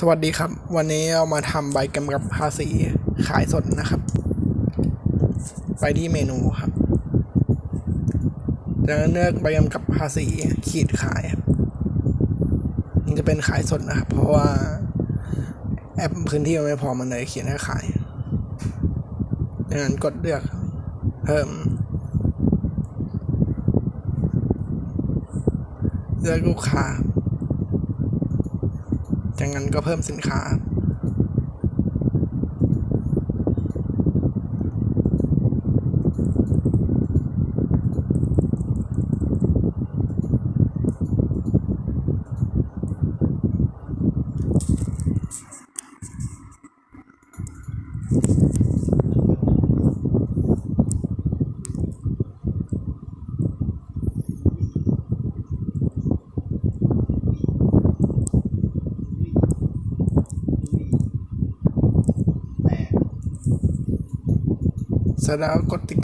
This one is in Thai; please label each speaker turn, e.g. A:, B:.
A: สวัสดีครับ วันนี้เรามาทำใบกำกับภาษีขายสดนะครับ ไปที่เมนูครับจะเลือกใบกำกับภาษีขีดขายครับมันจะเป็นขายสดนะครับ เพราะว่า แอปพื้นที่มันไม่พอมันเลยเขียนให้ขายดังนั้นกดเลือกเพิ่มเลือกลูกค้า จากนั้นก็เพิ่มสินค้าเสร็จแล้วกดติ๊ก